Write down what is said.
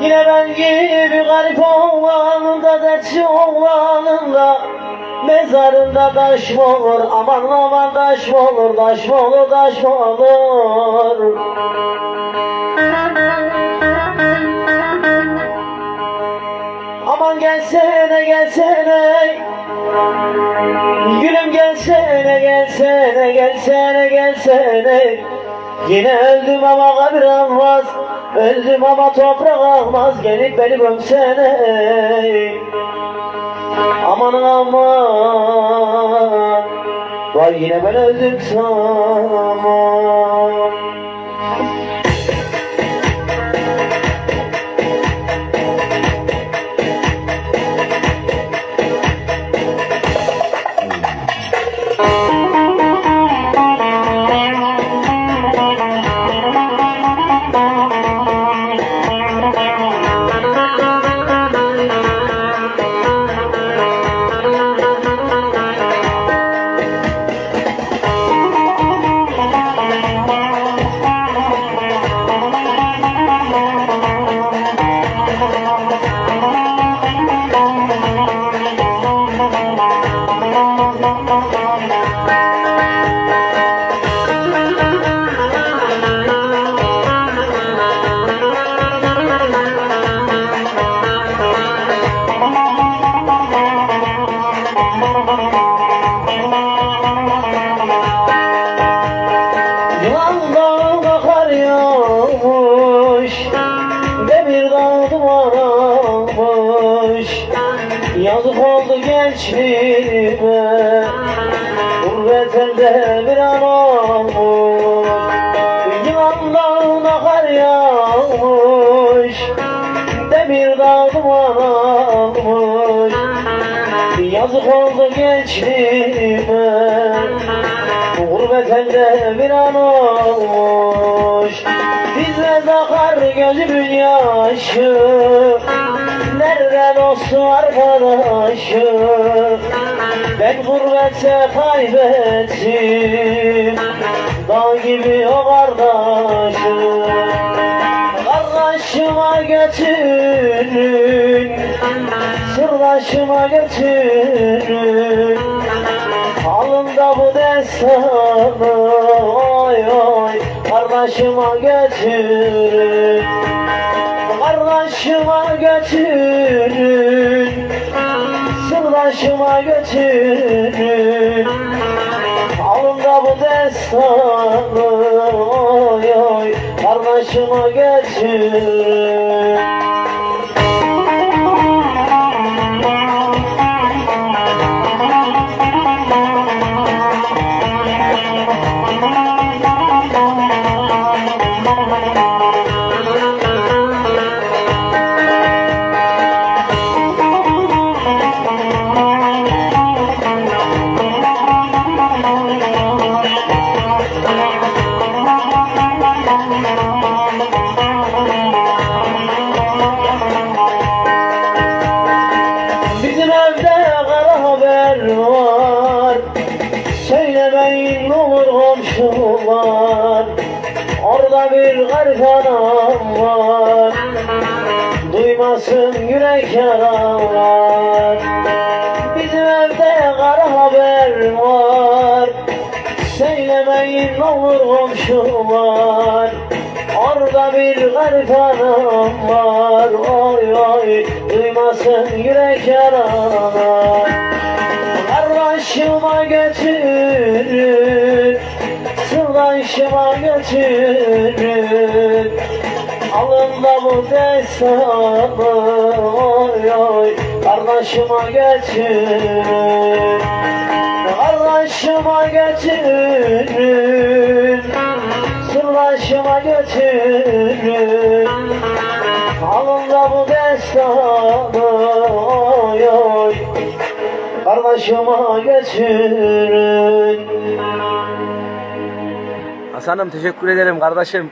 Yine ben gibi garip oğlanında dertçi oğlanında Mezarında taş mı olur? Aman aman taş mı olur? Taş mı olur? Taş mı olur? Aman gelsene gelsene. Gülüm gelsene gelsene gelsene gelsene Yine öldüm ama kabir almaz. Öldüm ama toprak almaz. Gelip beni gömsene Aman aman. Vay yine ben öldüm tamam Yazık oldu gençliğime. Gurbet elde bir an olmuş. Yılan dağına kar yağmış Demir dağ duman almış. Yazık oldu gençliğime. Gurbet elde bir an olmuş. Dizme akar gözümün yaşı Dostu arkadaşı Ben gurbete kaybettim. Dağ gibi o kardeşim. Kardeşime götürün. Sırdaşıma götürün. Alında bu destanı. Oy oy. Kardeşime götürün Kardeşime götürün Sırdaşıma götürün Alında bu destanı Oy oy Kardeşime götürün haber var Söylemeyin olur komşular Orada bir garip anam var. Duymasın yürek yaralar Bizim evde kara haber var. Söylemeyin olur komşular Orada bir garip anam var. Oy oy duymasın yürek yaralar Kardeşime götürün Sırdaşıma götürün Alında bu destanı Oy oy. Kardeşime götürün Kardeşime götürün Sırdaşıma götürün Alında bu destanı Kardeşime götürün Hasan'ım teşekkür ederim kardeşim.